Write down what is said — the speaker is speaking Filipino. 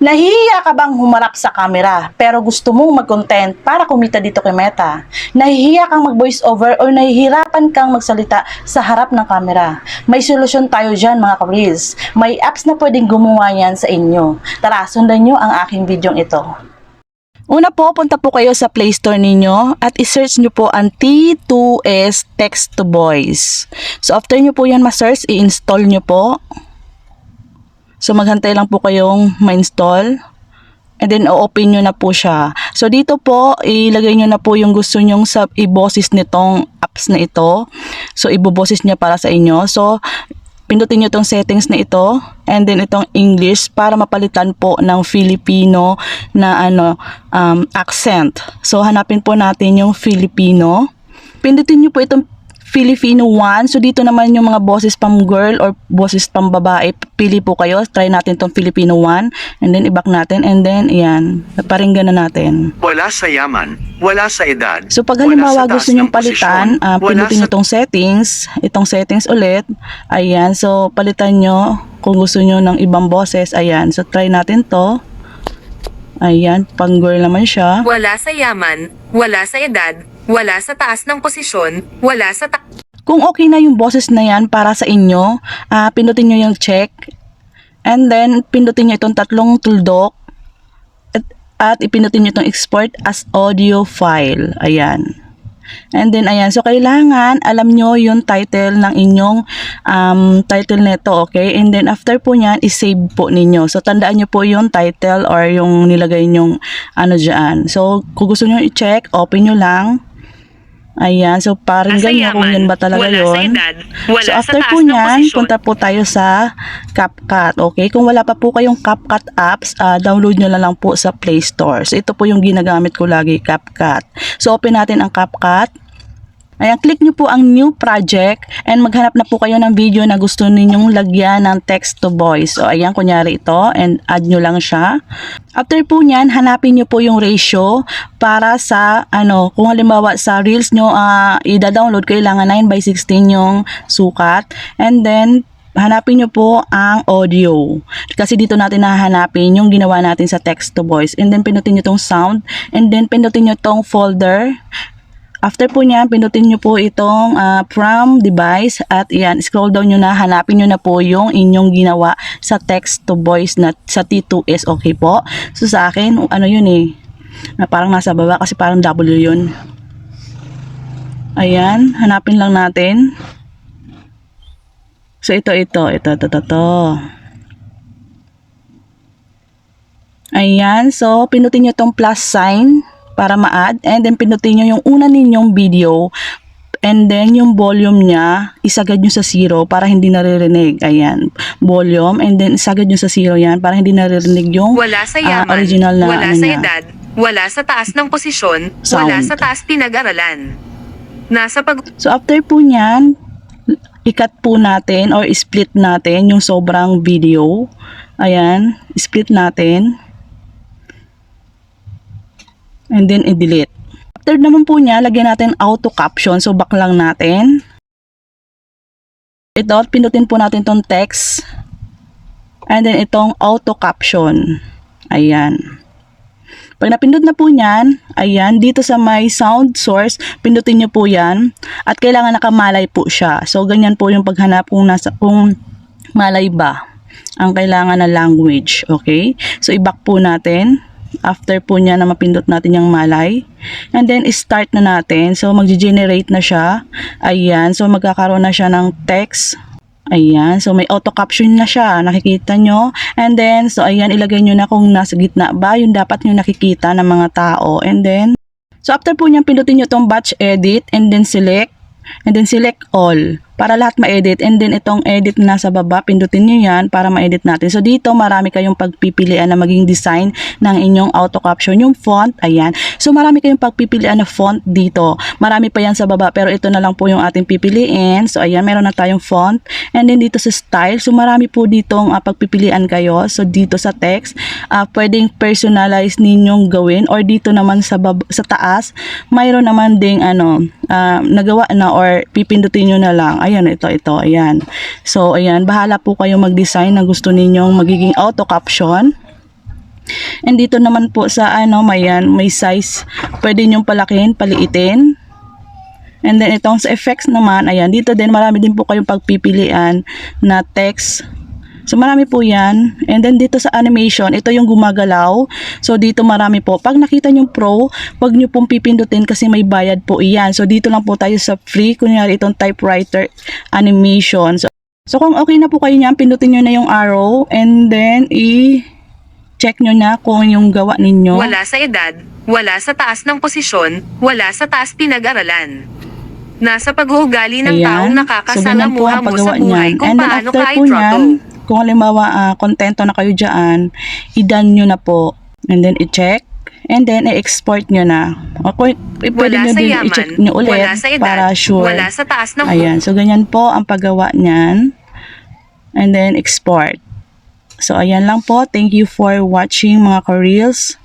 Nahihiya ka bang humarap sa camera pero gusto mong mag-content para kumita dito kay Meta? Nahihiya kang mag-voice over o nahihirapan kang magsalita sa harap ng camera? May solusyon tayo dyan mga kabris. May apps na pwedeng gumawa yan sa inyo. Tara, sundan nyo ang aking video ito. Una po, punta po kayo sa Play Store ninyo at i-search nyo po ang T2S Text to Voice. So after nyo po yan ma-search, i-install nyo po. So maghantay lang po kayong ma-install. And then o-open nyo na po siya. So dito po, ilagay nyo na po yung gusto nyong sub i-boses nitong apps na ito. So iboboses niya para sa inyo. So pindutin nyo itong settings na ito and then itong English para mapalitan po ng Filipino na ano um, accent. So hanapin po natin yung Filipino. Pindutin nyo po itong Filipino 1. So dito naman yung mga boses pang girl or boses pang babae. Pili po kayo. Try natin itong Filipino 1 and then i-back natin and then ayan, paringgan na natin. Wala sa yaman, wala sa edad. So pag halimbawa gusto nyong ng palitan, posisyon, uh, wala pindutin sa nyo itong settings, itong settings ulit. Ayan, so palitan nyo kung gusto nyo ng ibang boses. Ayan, so try natin to. Ayan, pang girl naman siya. Wala sa yaman, wala sa edad, wala sa taas ng posisyon, wala sa ta- Kung okay na yung boses na yan para sa inyo, ah pindutin nyo yung check. And then, pindutin nyo itong tatlong tuldok. At, at ipindutin nyo itong export as audio file. Ayan. And then, ayan. So, kailangan alam nyo yung title ng inyong um, title nito, okay? And then, after po nyan, isave po ninyo. So, tandaan nyo po yung title or yung nilagay nyong ano dyan. So, kung gusto nyo i-check, open nyo lang. Ayan, so paringgan nyo kung yun ba talaga wala sa yun. edad, wala So sa after taas po posisyon. punta po tayo sa CapCut. Okay, kung wala pa po kayong CapCut apps, ah, download nyo na lang po sa Play Store. So ito po yung ginagamit ko lagi, CapCut. So open natin ang CapCut. Ayan, click nyo po ang new project and maghanap na po kayo ng video na gusto ninyong lagyan ng text to voice. So ayan, kunyari ito and add nyo lang siya. After po nyan, hanapin nyo po yung ratio para sa, ano, kung halimbawa sa Reels nyo, ah, i-download, kailangan 9 by 16 yung sukat. And then, hanapin nyo po ang audio. Kasi dito natin nahanapin yung ginawa natin sa text to voice. And then, pinutin nyo tong sound. And then, pinutin nyo tong folder. After po niyan, pindutin nyo po itong ah, from device at yan, scroll down nyo na, hanapin nyo na po yung inyong ginawa sa text to voice na sa T2S, okay po? So sa akin, ano yun eh, na parang nasa baba kasi parang W yun. Ayan, hanapin lang natin. So ito, ito, ito, ito, ito, ito. Ayan, so pinutin nyo tong plus sign para ma-add and then pinutin nyo yung una ninyong video and then yung volume niya isagad nyo sa zero para hindi naririnig. Ayan, volume and then isagad nyo sa zero yan para hindi naririnig yung wala sa ah, yaman, original na wala ano sa niya. edad, wala sa taas ng posisyon, wala Sound. sa taas pinag-aralan. Nasa pag So after po niyan, ikat po natin or split natin yung sobrang video. Ayan, split natin. And then i-delete. After naman po niya, lagyan natin auto caption. So back lang natin. Ito, pinutin po natin tong text. And then itong auto caption. Ayan. Pag napindot na po niyan, ayan, dito sa my sound source, pindutin niyo po yan. At kailangan nakamalay po siya. So, ganyan po yung paghanap kung, nasa, kung malay ba ang kailangan na language. Okay? So, i-back po natin. After po niya na mapindot natin yung malay. And then, start na natin. So, mag-generate na siya. Ayan. So, magkakaroon na siya ng text. Ayan. So, may auto caption na siya. Nakikita nyo. And then, so, ayan, ilagay nyo na kung nasa gitna ba. Yung dapat nyo nakikita ng mga tao. And then, so, after po niyang pindutin nyo itong batch edit and then select. And then, select all para lahat ma-edit. And then, itong edit na nasa baba, pindutin nyo yan para ma-edit natin. So, dito, marami kayong pagpipilian na maging design ng inyong auto caption. Yung font, ayan. So, marami kayong pagpipilian na font dito. Marami pa yan sa baba, pero ito na lang po yung ating pipiliin. So, ayan, meron na tayong font. And then, dito sa style, so marami po ditong ah, pagpipilian kayo. So, dito sa text, ah, pwedeng personalize ninyong gawin. Or dito naman sa, bab- sa taas, mayroon naman ding ano, ah, nagawa na or pipindutin nyo na lang. Ayan, ito, ito, ayan. So, ayan, bahala po kayo mag-design na gusto ninyong magiging auto caption. And dito naman po sa ano, may yan, may size. Pwede nyong palakin, paliitin. And then itong sa effects naman, ayan, dito din marami din po kayong pagpipilian na text. So marami po yan. And then dito sa animation, ito yung gumagalaw. So dito marami po. Pag nakita nyo pro, wag nyo pong pipindutin kasi may bayad po iyan. So dito lang po tayo sa free. Kunyari itong typewriter animation. So, so kung okay na po kayo niyan, pindutin nyo na yung arrow. And then i check nyo na kung yung gawa ninyo. Wala sa edad, wala sa taas ng posisyon, wala sa taas pinag-aralan. Nasa pag-uugali ng Ayan. taong So, nakakasalamuha ang mo sa buhay niyan. kung And paano ka niyan, i-throttle. Kung halimbawa ah, kontento na kayo dyan, i-done nyo na po. And then i-check. And then i-export nyo na. O pwede Wala nyo din yaman, i-check nyo ulit wala sa edad, para sure. wala sa taas ng Ayan. So ganyan po ang paggawa niyan. And then export. So ayan lang po. Thank you for watching mga ka-reels.